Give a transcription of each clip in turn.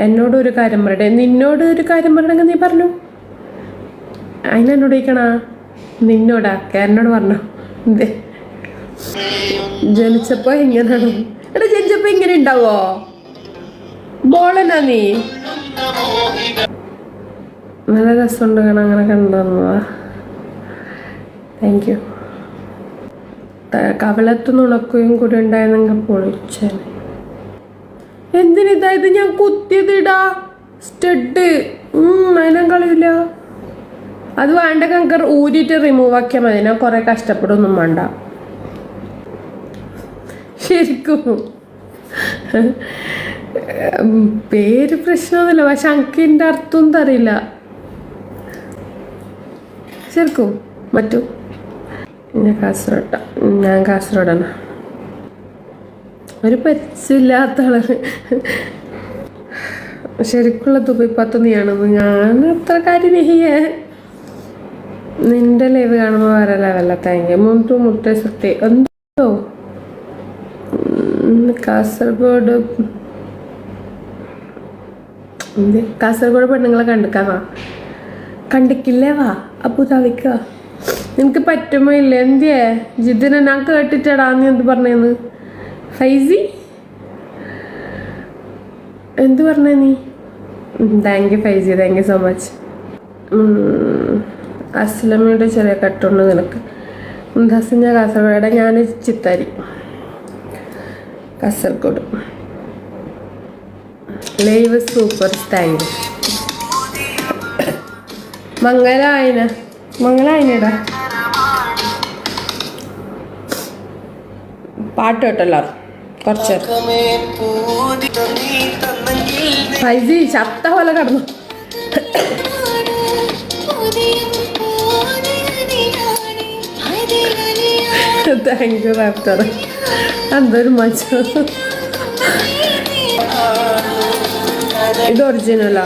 എന്നോട് ഒരു കാര്യം പറയട്ടെ. നിന്നോട് ഒരു കാര്യം പറയണമെങ്കിൽ നീ പറഞ്ഞു. അതിനെന്നോട് ചോദിക്കണാ? നിന്നോടാ? കേരനോട് പറഞ്ഞു. ജനിച്ചപ്പോ എങ്ങനെയാണ് എടാ ജനിച്ചപ്പോ ഇങ്ങനെ ഉണ്ടാവോ? ബോളനാ നീ? നല്ല രസമുണ്ട് കാണാൻ അങ്ങനെ കണ്ടുവന്നതാ താങ്ക് യു കവളത്ത് നുണക്കുകയും കൂടി ഉണ്ടായിരുന്നെങ്കിൽ പൊളിച്ചേനെ. എന്തിനിതാ ഇത് ഞാൻ കുത്തിയതിടാ? സ്റ്റഡ് അതിനും കളിയില്ല. അത് വേണ്ട കങ്കർ ഊരിയിട്ട് റിമൂവ് ആക്കിയാൽ മതി. ഞാൻ കുറെ കഷ്ടപ്പെടുമൊന്നും വേണ്ട. ശരിക്കും. പേര് പ്രശ്നമൊന്നുമില്ല. പക്ഷെ അങ്കിന്റെ അർത്ഥം തറിയില്ല ശരിക്കും. മറ്റു. ഞാൻ കാസർഗോഡ. ഞാൻ കാസർഗോഡാണ്. ഒരു പച്ചില്ലാത്ത ആളാണ് ശരിക്കുള്ള തുപ്പി നീയാണെന്ന് ഞാൻ അത്ര കാര്യം ചെയ്യേ നിന്റെ ലൈവ് കാണുമ്പോൾ വേറെ ലെവല താങ്ക് മുട്ടു മുട്ട സത്യ എന്തോ? കാസർഗോഡ്. എന്ത്? കാസർഗോഡ് പെണ്ണുങ്ങളെ കണ്ടിക്കാൻ കണ്ടിക്കില്ലേ വാ. അബുദാബിക്ക നിനക്ക് പറ്റുമോ ഇല്ല? എന്തിയേ? ജിതിനെ ഞാൻ കേട്ടിട്ടടാ. നീ എന്ത് പറഞ്ഞേന്ന്? ഫൈസി എന്ത് പറഞ്ഞ നീ? Thank you Faizy thank you so much അസ്ലമയുടെ ചെറിയ കട്ടുണ്ട് നിനക്ക്. മുന്താസ് ഞാൻ കാസർഗോഡ് ഞാൻ Chithari. Kasaragod. Live super thank you മംഗലായന. മംഗലായനടാ. പാട്ട് കേട്ടല്ലോ കുറച്ച് ഫൈസി ചത്ത പോലെ കടന്നു. താങ്ക് യു റാപ്റ്റർ എന്തൊരു മച്ച ഇത് ഒറിജിനലാ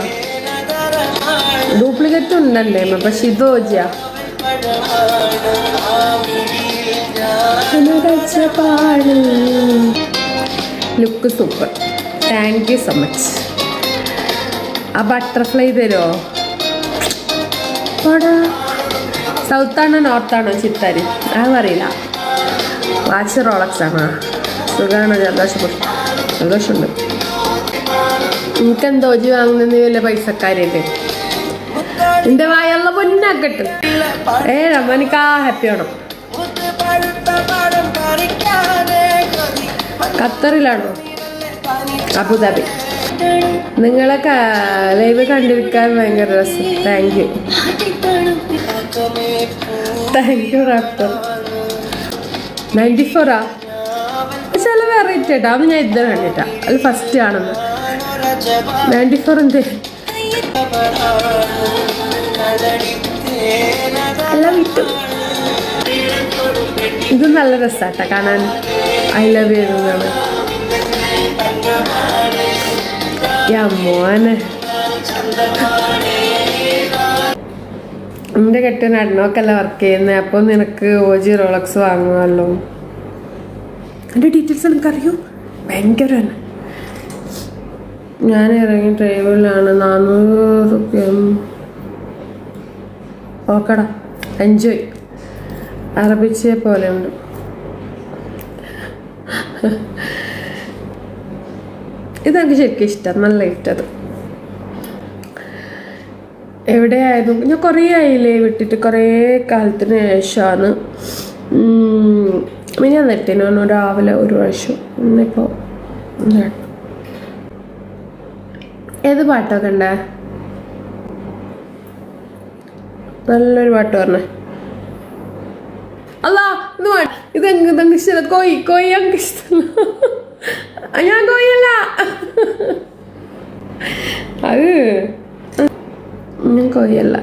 ഡ്യൂപ്ലിക്കേറ്റ് ഉണ്ടല്ലേ പക്ഷെ ഇത് ഓജിയാ look super. Thank you so much ആ ബട്ടർഫ്ലൈ തരുമോ സൗത്താണോ നോർത്താണോ ചിത്താരി? അത് അറിയില്ല. വാച്ച് റോളക്സ് ആണോ? സുഖമാണോ ജലദോഷം നിനക്ക് എനിക്കെന്തോ ജി വാങ്ങുന്ന വലിയ പൈസക്കാരിയല്ലേ എന്റെ വായുള്ള പൊന്നാക്കട്ട്. ഏ ആ ഹാപ്പി ആണോ ഖത്തറിലാണോ? അബുദാബി. നിങ്ങളെ ലൈവ് കണ്ടിരിക്കാൻ ഭയങ്കര രസം. Thank you thank you rapper ninety ഫോറാ ചില വെറൈറ്റി ആയിട്ടാ. അത് ഞാൻ ഇద్దരം കണ്ടിട്ടാ അത് ഫസ്റ്റ് ആണെന്ന്. നയന്റി ഫോർ എന്ത് എല്ലാം വിട്ടു. ഇത് നല്ല രസാട്ട. കാണാൻ ഐ ലവ് യു എന്നാണ് മോനെ. എന്റെ കെട്ടിന് അഡ്നോക്കല്ല വർക്ക് ചെയ്യുന്നത് അപ്പോൾ നിനക്ക് ഓജി റോളക്സ് വാങ്ങുമല്ലോ എന്റെ ഡീറ്റെയിൽസ് എനിക്കറിയൂ ഭയങ്കരമാണ്. ഞാൻ ഇറങ്ങി ഡ്രൈവറിലാണ് നാനൂറ് റുപ്യ ഓക്കടാ എൻജോയ് അറബിച്ചയെ പോലെ ഉണ്ട് ഇതെനിക്ക് ശരിക്കും ഇഷ്ടം നല്ല ഇഷ്ടം അത്. എവിടെയായിരുന്നു ഞാൻ കുറേ ആയില്ലേ വിട്ടിട്ട് കുറേ കാലത്തിന് ശേഷമാണ് ഞാൻ നെറ്റിനു രാവിലെ ഒരു പ്രാവശ്യം. ഇന്നിപ്പോൾ ഏത് പാട്ടൊക്കെ ഉണ്ടേ നല്ലൊരു പാട്ട് പറഞ്ഞേ അല്ല ഇത് വേണ്ട ഇത് ഇഷ്ടമല്ല കോയി കോയി എനിക്ക് ഇഷ്ടമല്ല ഞാൻ കോയല്ല അത് ഞാൻ കോയല്ല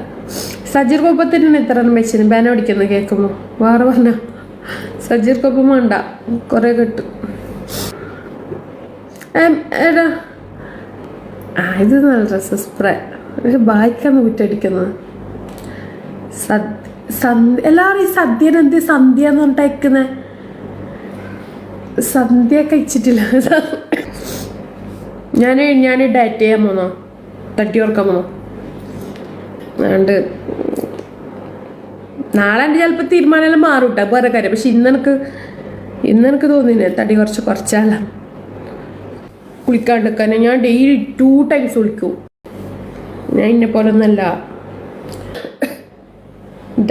സജീർ കൊപ്പത്തിന് എത്ര വെച്ചിന് ബാന പിടിക്കുന്നു കേൾക്കുമ്പോൾ വേറെ പറഞ്ഞ സജീർ കൊപ്പം വേണ്ട കുറേ കിട്ടും എടാ ആ ഇത് നല്ല ഡ്രസ്സ് സ്പ്രേ പക്ഷെ ബായ്ക്കാന്ന് കുറ്റടിക്കുന്നത് സദ്യ എല്ലാവരും ഈ സദ്യനെന്ത് സന്ധ്യ എന്ന് പറഞ്ഞിട്ട് അയക്കുന്നത് സന്ധ്യ കഴിച്ചിട്ടില്ല ഞാൻ ഞാൻ ഡയറ്റ് ചെയ്യാൻ പോന്നോ? തട്ടി ഓർക്കാൻ പോന്നോ? അതുകൊണ്ട് നാളെ എന്റെ ചിലപ്പോൾ തീരുമാനമെല്ലാം മാറും കേട്ടോ വേറെ കാര്യം. പക്ഷെ ഇന്ന് എനിക്ക് ഇന്ന് എനിക്ക് തോന്നിനെ തടി കുറച്ച് കുറച്ചാല കുളിക്കാണ്ടിരിക്കാൻ ഞാൻ ഡെയിലി ടു ടൈംസ് കുളിക്കും. ഞാൻ ഇന്നെ പോലെ ഒന്നല്ല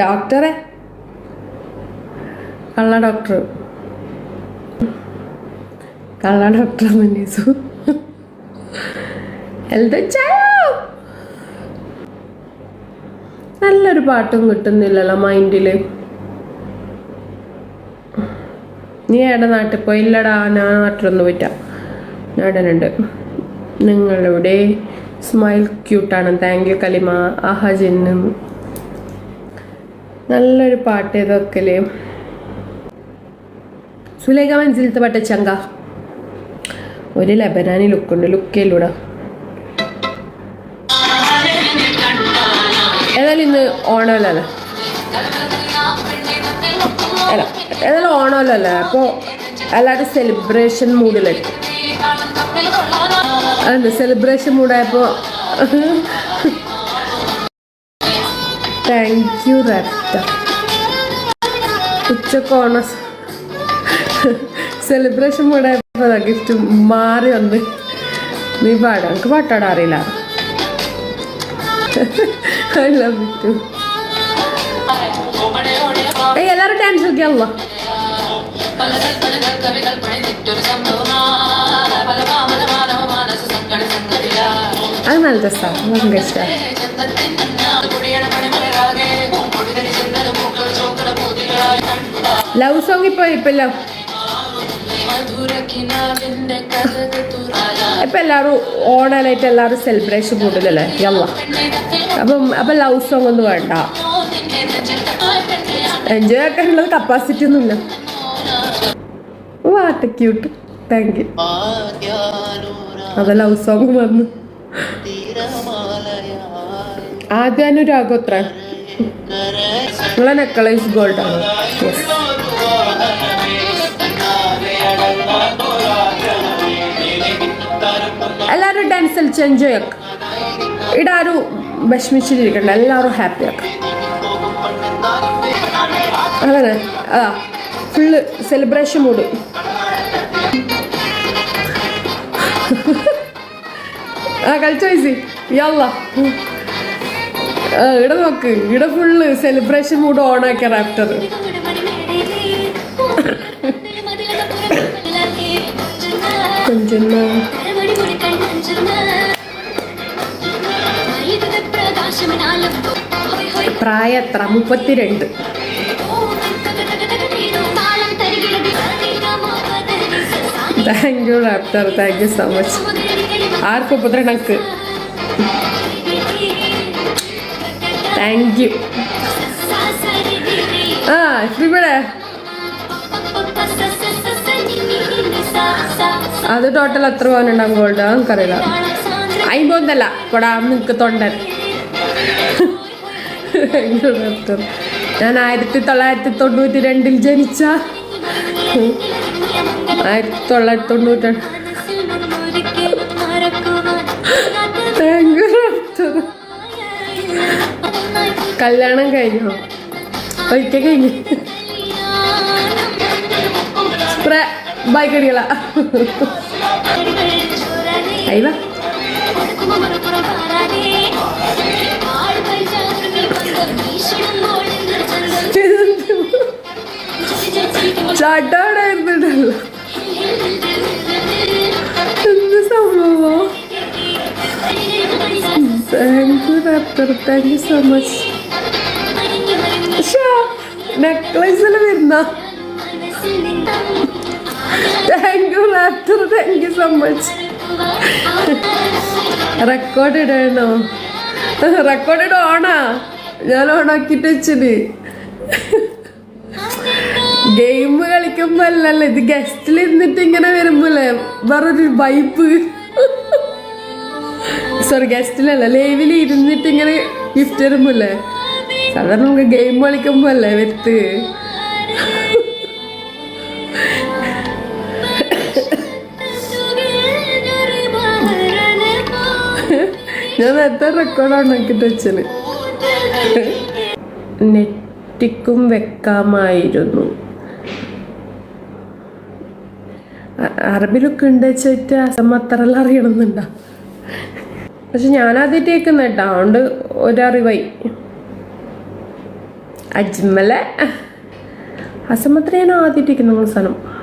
ഡോക്ടറെ കള്ള ഡോക്ടർ കള്ള ഡോക്ടർ മനീസു. നല്ലൊരു പാട്ടും കിട്ടുന്നില്ലല്ലോ മൈൻഡിൽ നീ ഏടെ നാട്ടിൽ പോയി ഇല്ലടാ ഞാൻ നാട്ടിലൊന്നും പോയിട്ടാ. ഞാടനുണ്ട് നിങ്ങളുടെ സ്മൈൽ ക്യൂട്ടാണ് താങ്ക് യു കലിമ. ആഹാ നല്ലൊരു പാട്ട് ഇതൊക്കെ സുലേഖ മനസ്സിലത്തെ പാട്ട് ചങ്ക. ഒരു ലബനാനി ലുക്കുണ്ട് ലുക്കയിലൂടെ ഏതായാലും ഇന്ന് ഓണമല്ലേ ഏതായാലും ഓണമല്ലേ അപ്പോൾ എല്ലാവരും സെലിബ്രേഷൻ മൂഡിലായിരിക്കും അതെന്ത്? സെലിബ്രേഷൻ മൂഡായപ്പോൾ താങ്ക് യു റെപ്റ്റ ഉച്ചയ്ക്ക് ഓണ സെലിബ്രേഷൻ മൂഡായപ്പോൾ ഗിഫ്റ്റ് മാറി വന്ന്. നീ പാടാ. എനിക്ക് പാട്ടാടാ അറിയില്ല. ഐ ലവ് യു ടു ഏയ് എല്ലാവരും ഡാൻസ് കളിക്കാമല്ലോ അത് നല്ല രസമാണ് നമുക്ക് ഇഷ്ടമാണ് ലവ് സോങ് ഇപ്പോൾ ഇപ്പൊ ലവ് ഇപ്പൊ എല്ലാവരും ഓണായിട്ട് എല്ലാവരും സെലിബ്രേഷൻ കൂടുതലല്ലേ യല്ല. അപ്പം അപ്പൊ ലവ് സോങ് ഒന്നും വേണ്ട. എൻജോയ് ആക്കാനുള്ള കപ്പാസിറ്റി ഒന്നുമില്ല വാട്ട് ക്യൂട്ട് താങ്ക് യു അത് ലവ് സോങ് വന്നു. ആദ്യം അനുരാഗം എത്ര നിങ്ങളെ നെക്ലേസ് ഗോൾഡാണ് യെസ് എല്ലാവരും ഡാൻസ് കളിച്ച് എൻജോയ് ആക്കുക ഇടാരും വിഷമിച്ചിട്ടിരിക്കണ്ട എല്ലാവരും ഹാപ്പി ആക്കുക അങ്ങനെ ആ ഫുള്ള് സെലിബ്രേഷൻ മൂഡ് ആ കളിച്ചു പൈസ യല്ല ഇവിടെ നോക്ക് ഇവിടെ ഫുള്ള് സെലിബ്രേഷൻ മൂഡ് ഓൺ ആക്കിയ റാപ്റ്റർ കൊഞ്ചുന്ന പ്രായം എത്ര മുപ്പത്തിരണ്ട്. Thank you raptor thank you so much ആർക്കും ഉപദ്രണക്ക് താങ്ക് യു ആ ഇവിടെ. അത് ടോട്ടൽ എത്ര പവനുണ്ടാവും ഗോൾഡ് നമുക്കറിയില്ല അയിമ്പോന്നല്ല കൊടാ നിനക്ക് തൊണ്ടൻ. ഞാൻ ആയിരത്തി തൊള്ളായിരത്തി തൊണ്ണൂറ്റി രണ്ടിൽ ജനിച്ച. ആയിരത്തി തൊള്ളായിരത്തി തൊണ്ണൂറ്റി കല്യാണം കഴിഞ്ഞോ? ഒരിക്കൽ കഴിഞ്ഞു. ബൈക്ക് അടിക്കല അയ്യ ചാട്ടാടായിരുന്നുണ്ടല്ലോ എന്ത് സംഭവം? Thank you doctor thank you so much നെക്ലേസിൽ വരുന്ന? Thank you doctor thank you so much record ഇടണോ? റെക്കോർഡ് ഇട ഓണാ. ഞാൻ ഓണാക്കിട്ട് വെച്ചത്. ഗെയിം കളിക്കുമ്പോ അല്ലല്ലോ ഇത് ഗസ്റ്റിൽ ഇരുന്നിട്ട് ഇങ്ങനെ വരുമ്പോല്ലേ? വേറൊരു വൈപ്പ് സോറി ഗസ്റ്റിലല്ല ലൈവിൽ ഇരുന്നിട്ട് ഇങ്ങനെ ഗിഫ്റ്റ് തരുമ്പോല്ലേ സാധാരണ നമുക്ക് ഗെയിം കളിക്കുമ്പോ അല്ലേ വരുത്ത്. ഞാൻ നേരത്തെ റെക്കോർഡാണ് എനിക്കിട്ട് വെച്ചത്. നെറ്റിക്കും വെക്കാമായിരുന്നു. അറബിലൊക്കെ ഉണ്ട് വെച്ചിട്ട് അസമത്രല്ല അറിയണമെന്നുണ്ടാ? പക്ഷെ ഞാനാദ്യമായിട്ട് കേൾക്കുന്ന കേട്ടോ അതുകൊണ്ട് ഒരറിവായി. അജ്മല. അസമത്ര ഞാൻ ആദ്യമായിട്ട് കേൾക്കുന്ന സാധനം.